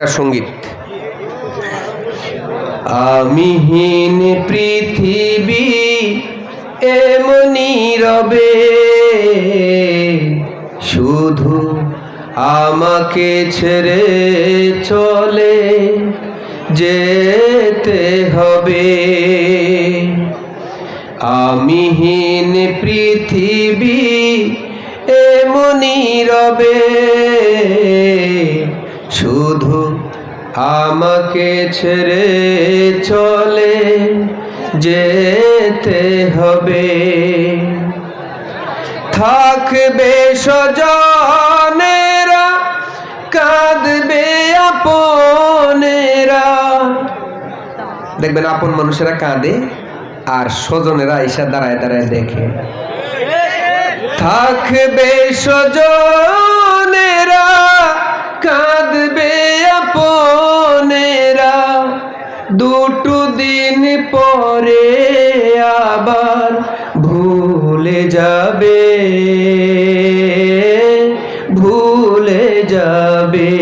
সংগীত। আমিহীন পৃথিবী এমনি রবে, শুধু আমাকে ছেড়ে চলে যেতে হবে। আমিহীন পৃথিবী এমনি রবে শুধু আমাকে ছেড়ে চলে যেতে হবে। থাকবে সজনেরা কাঁদবে আপনেরা। দেখবেন আপন মানুষেরা কাঁদে আর স্বজনেরা এসে দাঁড়ায় দাঁড়ায় দেখে। থাকবে সজনেরা কাঁদবে আপনেরা। দুটো দিন পরে আবার ভুলে যাবে ভুলে যাবে।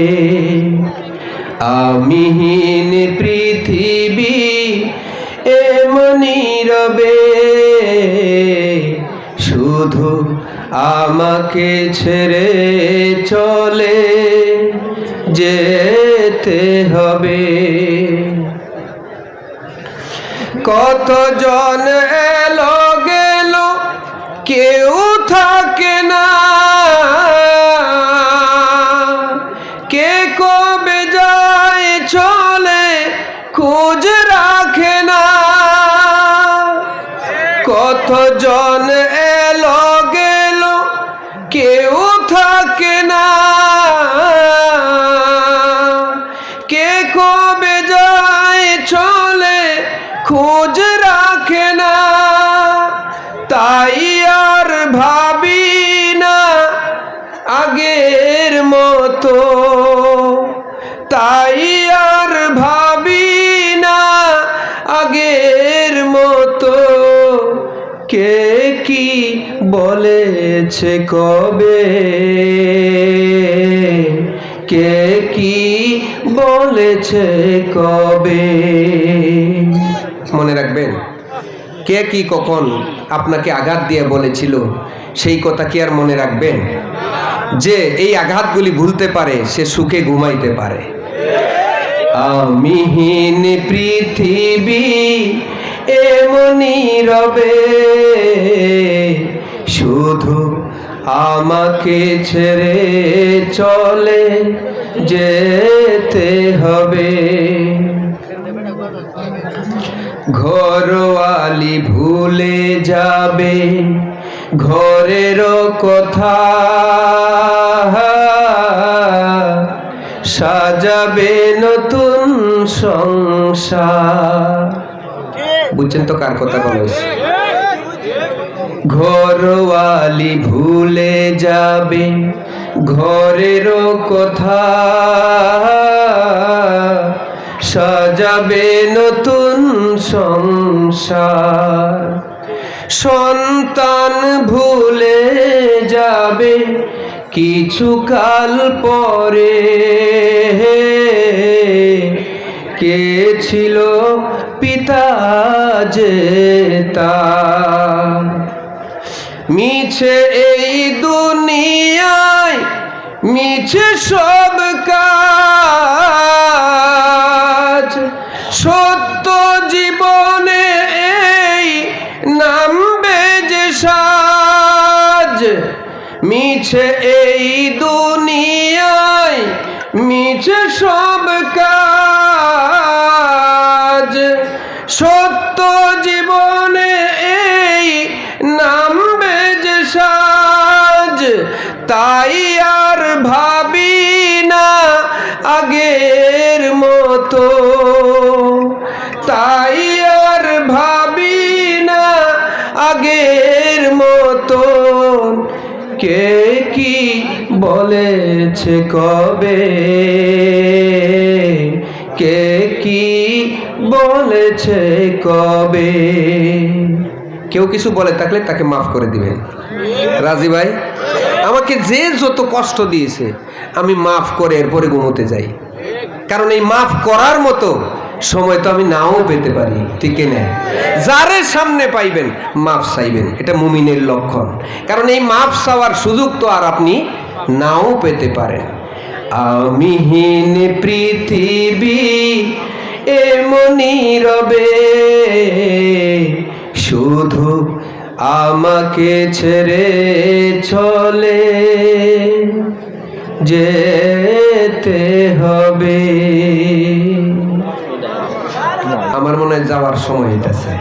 আমিহীন পৃথিবী এমনি রবে। শুধু আমাকে ছেড়ে চলে যেতে হবে। কত জন এলো গেল, কেউ থাকে না। কে কবে যায় চলে খোঁজ রাখে না। কত জন এলো গেল কেউ থাকে না। বলেছে কবে? কে কি বলেছে কবে? মনে রাখবেন, কে কি কখন আপনাকে আঘাত দিয়ে বলেছিল, সেই কথা কি আর মনে রাখবেন? যে এই আঘাতগুলি ভুলতে পারে, সে সুখে ঘুমাইতে পারে। আমিহীন পৃথিবী, এমনি রবে। শুধু আমাকে ছেড়ে চলে যেতে হবে। ঘরওয়ালি ভুলে যাবে ঘরের কথা সাজাবে নতুন সংসার। বুঝছেন তো কার কথা বলেছে? ঘরওয়ালি ভুলে যাবে ঘরের কথা সাজাবে নতুন সংসার। সন্তান ভুলে যাবে, কিছু কাল পরে কে ছিল পিতা যে তার? মিছে এই দুনিয়ায়, মিছে সব কাজ। সত্য জীবনে এই নামবে যে সাজ। মিছে এই দুনিয়ায়, মিছে সব কাজ। তাই আর ভাবি না আগের মতো। তাই আর ভাবি না আগের মতো। কে কি বলেছে কবে? কে কি বলেছে কবে? কেউ কিছু বলে থাকলে তাকে মাফ করে দিবেন। রাজি ভাই? আমাকে যে যত কষ্ট দিয়েছে, আমি মাফ করে এরপরে ঘুমোতে যাই। কারণ এই মাফ করার মতো সময় তো আমি নাও পেতে পারি, ঠিক না? যারে সামনে পাইবেন, মাফ চাইবেন। এটা মুমিনের লক্ষণ। কারণ এই মাফ চাওয়ার সুযোগ তো আর আপনি নাও পেতে পারেন। আমিহীন পৃথিবী এমনই রবে। শুধু আমাকে ছেড়ে চলে যেতে হবে। আমার মনে হয় যাওয়ার সময় এটাছে